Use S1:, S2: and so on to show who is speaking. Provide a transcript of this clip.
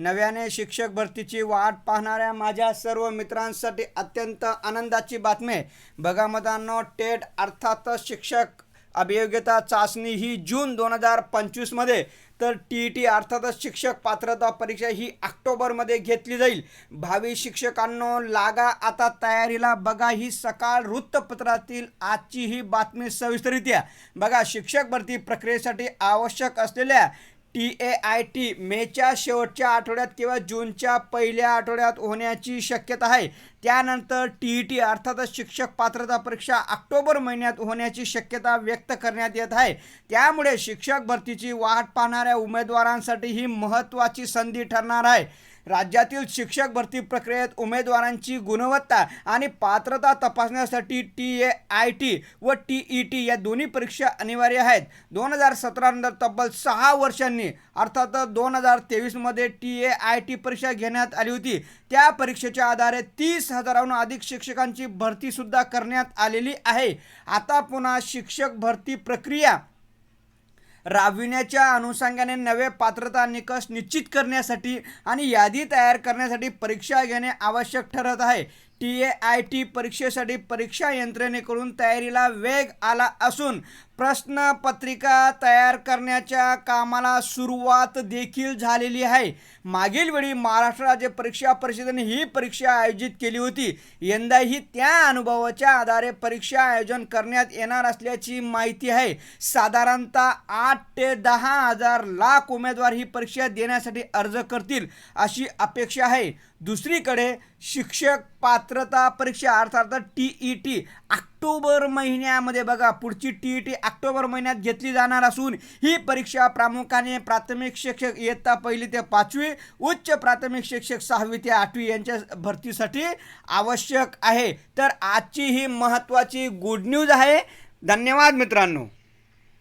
S1: नव्याने शिक्षक भरतीची वाट पाहणाऱ्या माझ्या सर्व मित्रांसाठी अत्यंत आनंदाची बातमी आहे. बघा मतांनो टेट अर्थातच शिक्षक अभियोग्यता चाचणी ही जून दोन हजार पंचवीसमध्ये तर टी ई टी अर्थातच शिक्षक पात्रता परीक्षा ही ऑक्टोबरमध्ये घेतली जाईल. भावी शिक्षकांनो लागा आता तयारीला बघा ही सकाळ वृत्तपत्रातील आजची ही बातमी सविस्तरित्या बघा शिक्षक भरती प्रक्रियेसाठी आवश्यक असलेल्या टी ए आय टी मेच्या शेवटच्या आठवड्यात किंवा जूनच्या पहिल्या आठवड्यात होण्याची शक्यता आहे. त्यानंतर टी ई टी अर्थातच शिक्षक पात्रता परीक्षा ऑक्टोबर महिन्यात होण्याची शक्यता व्यक्त करण्यात येत आहे. त्यामुळे शिक्षक भरतीची वाट पाहणाऱ्या उमेदवारांसाठी ही महत्त्वाची संधी ठरणार आहे. राज्यातील शिक्षक भरती प्रक्रियेत उमेदवारांची गुणवत्ता आणि पात्रता तपासण्यासाठी टी ए आय टी व टी ई टी या दोन्ही परीक्षा अनिवार्य आहेत. दोन हजार सतरानंतर तब्बल सहा वर्षांनी अर्थात दोन हजार तेवीसमध्ये टी ए आय टी परीक्षा घेण्यात आली होती. त्या परीक्षेच्या आधारे तीस हजाराहून अधिक शिक्षकांची भरतीसुद्धा करण्यात आलेली आहे. आता पुन्हा शिक्षक भरती प्रक्रिया राबविण्याच्या अनुषंगाने नवे पात्रता निकष निश्चित करण्यासाठी आणि यादी तयार करण्यासाठी परीक्षा घेणे आवश्यक ठरत आहे. टी ए आय टी परीक्षेसाठी परीक्षा यंत्रणेकडून तयारीला वेग आला असून प्रश्नपत्रिका तयार करण्याच्या कामाला सुरुवात देखील झालेली आहे. मागील वेळी महाराष्ट्र राज्य परीक्षा परिषदेने ही परीक्षा आयोजित केली होती. यंदाही त्या अनुभवाच्या आधारे परीक्षा आयोजन करण्यात येणार असल्याची माहिती आहे. साधारणतः आठ ते दहा हजार लाख उमेदवार ही परीक्षा देण्यासाठी अर्ज करतील अशी अपेक्षा आहे. दुसरीकडे शिक्षक पात्रता परीक्षा अर्थात टी ई टी ऑक्टोबर महिन्यामध्ये बघा पुढची टी ई टी ऑक्टोबर महिन्यात घेतली जाणार असून ही परीक्षा प्रामुख्याने प्राथमिक शिक्षक इयत्ता पहिली ते पाचवी उच्च प्राथमिक शिक्षक सहावी ते आठवी यांच्या भरतीसाठी आवश्यक आहे. तर आजची ही महत्त्वाची गुड न्यूज आहे. धन्यवाद मित्रांनो.